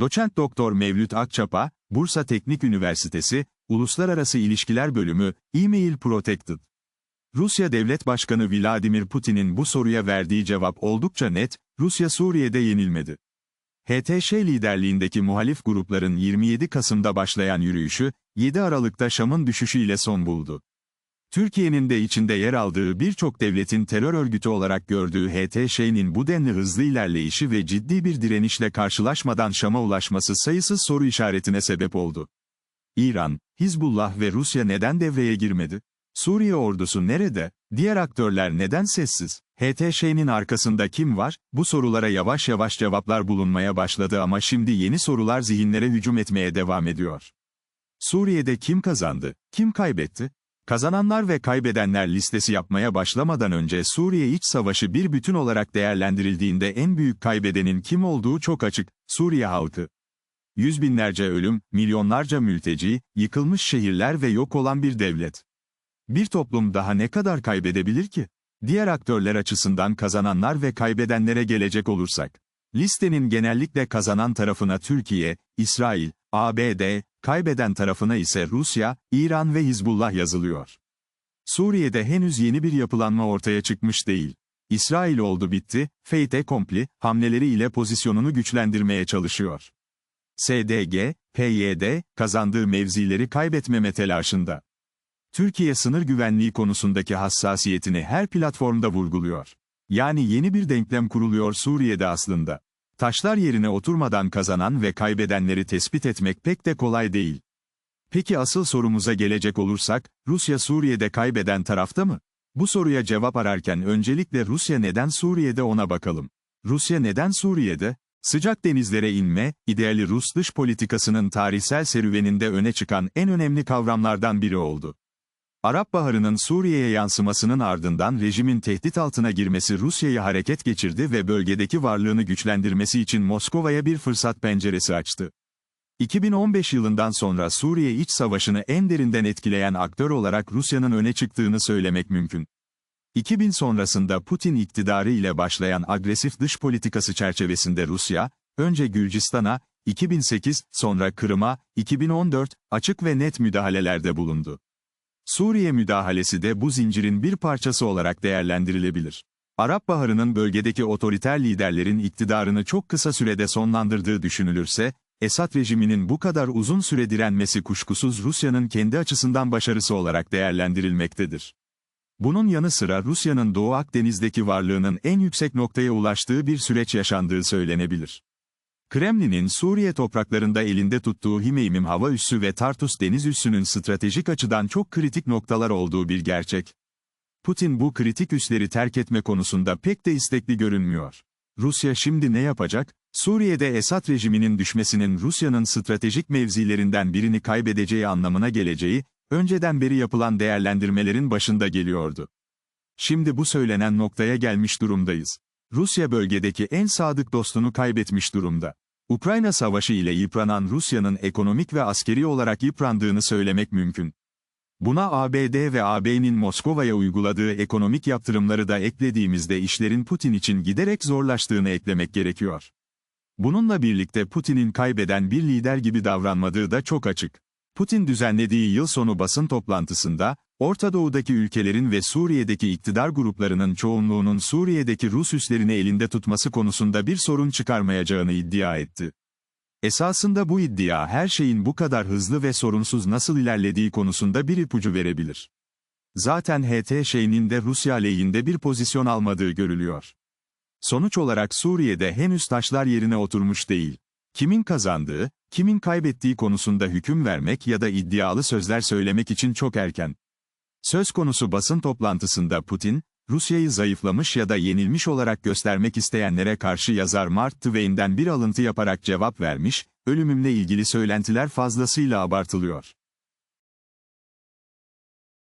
Doçent Doktor Mevlüt Akçapa, Bursa Teknik Üniversitesi, Uluslararası İlişkiler Bölümü, E-Mail Protected. Rusya Devlet Başkanı Vladimir Putin'in bu soruya verdiği cevap oldukça net, Rusya Suriye'de yenilmedi. HTŞ liderliğindeki muhalif grupların 27 Kasım'da başlayan yürüyüşü, 7 Aralık'ta Şam'ın düşüşüyle son buldu. Türkiye'nin de içinde yer aldığı birçok devletin terör örgütü olarak gördüğü HTŞ'nin bu denli hızlı ilerleyişi ve ciddi bir direnişle karşılaşmadan Şam'a ulaşması sayısız soru işaretine sebep oldu. İran, Hizbullah ve Rusya neden devreye girmedi? Suriye ordusu nerede? Diğer aktörler neden sessiz? HTŞ'nin arkasında kim var? Bu sorulara yavaş yavaş cevaplar bulunmaya başladı ama şimdi yeni sorular zihinlere hücum etmeye devam ediyor. Suriye'de kim kazandı? Kim kaybetti? Kazananlar ve kaybedenler listesi yapmaya başlamadan önce Suriye iç savaşı bir bütün olarak değerlendirildiğinde en büyük kaybedenin kim olduğu çok açık, Suriye halkı. Yüz binlerce ölüm, milyonlarca mülteci, yıkılmış şehirler ve yok olan bir devlet. Bir toplum daha ne kadar kaybedebilir ki? Diğer aktörler açısından kazananlar ve kaybedenlere gelecek olursak. Listenin genellikle kazanan tarafına Türkiye, İsrail, ABD, kaybeden tarafına ise Rusya, İran ve Hizbullah yazılıyor. Suriye'de henüz yeni bir yapılanma ortaya çıkmış değil. İsrail oldu bitti, Feyte Kompli, hamleleri ile pozisyonunu güçlendirmeye çalışıyor. SDG, PYD, kazandığı mevzileri kaybetmeme telaşında. Türkiye sınır güvenliği konusundaki hassasiyetini her platformda vurguluyor. Yani yeni bir denklem kuruluyor Suriye'de aslında. Taşlar yerine oturmadan kazanan ve kaybedenleri tespit etmek pek de kolay değil. Peki asıl sorumuza gelecek olursak, Rusya Suriye'de kaybeden tarafta mı? Bu soruya cevap ararken öncelikle Rusya neden Suriye'de ona bakalım. Rusya neden Suriye'de? Sıcak denizlere inme, ideali Rus dış politikasının tarihsel serüveninde öne çıkan en önemli kavramlardan biri oldu. Arap Baharı'nın Suriye'ye yansımasının ardından rejimin tehdit altına girmesi Rusya'yı hareket geçirdi ve bölgedeki varlığını güçlendirmesi için Moskova'ya bir fırsat penceresi açtı. 2015 yılından sonra Suriye iç savaşını en derinden etkileyen aktör olarak Rusya'nın öne çıktığını söylemek mümkün. 2000 sonrasında Putin iktidarı ile başlayan agresif dış politikası çerçevesinde Rusya, önce Gürcistan'a, 2008, sonra Kırım'a, 2014, açık ve net müdahalelerde bulundu. Suriye müdahalesi de bu zincirin bir parçası olarak değerlendirilebilir. Arap Baharı'nın bölgedeki otoriter liderlerin iktidarını çok kısa sürede sonlandırdığı düşünülürse, Esad rejiminin bu kadar uzun süre direnmesi kuşkusuz Rusya'nın kendi açısından başarısı olarak değerlendirilmektedir. Bunun yanı sıra Rusya'nın Doğu Akdeniz'deki varlığının en yüksek noktaya ulaştığı bir süreç yaşandığı söylenebilir. Kremlin'in Suriye topraklarında elinde tuttuğu Himeymim hava üssü ve Tartus deniz üssünün stratejik açıdan çok kritik noktalar olduğu bir gerçek. Putin bu kritik üsleri terk etme konusunda pek de istekli görünmüyor. Rusya şimdi ne yapacak? Suriye'de Esad rejiminin düşmesinin Rusya'nın stratejik mevzilerinden birini kaybedeceği anlamına geleceği, önceden beri yapılan değerlendirmelerin başında geliyordu. Şimdi bu söylenen noktaya gelmiş durumdayız. Rusya bölgedeki en sadık dostunu kaybetmiş durumda. Ukrayna savaşı ile yıpranan Rusya'nın ekonomik ve askeri olarak yıprandığını söylemek mümkün. Buna ABD ve AB'nin Moskova'ya uyguladığı ekonomik yaptırımları da eklediğimizde işlerin Putin için giderek zorlaştığını eklemek gerekiyor. Bununla birlikte Putin'in kaybeden bir lider gibi davranmadığı da çok açık. Putin düzenlediği yıl sonu basın toplantısında, Orta Doğu'daki ülkelerin ve Suriye'deki iktidar gruplarının çoğunluğunun Suriye'deki Rus üslerini elinde tutması konusunda bir sorun çıkarmayacağını iddia etti. Esasında bu iddia her şeyin bu kadar hızlı ve sorunsuz nasıl ilerlediği konusunda bir ipucu verebilir. Zaten HTŞ'nin de Rusya aleyhinde bir pozisyon almadığı görülüyor. Sonuç olarak Suriye'de henüz taşlar yerine oturmuş değil. Kimin kazandığı, kimin kaybettiği konusunda hüküm vermek ya da iddialı sözler söylemek için çok erken. Söz konusu basın toplantısında Putin, Rusya'yı zayıflamış ya da yenilmiş olarak göstermek isteyenlere karşı yazar Mark Twain'den bir alıntı yaparak cevap vermiş, ölümümle ilgili söylentiler fazlasıyla abartılıyor.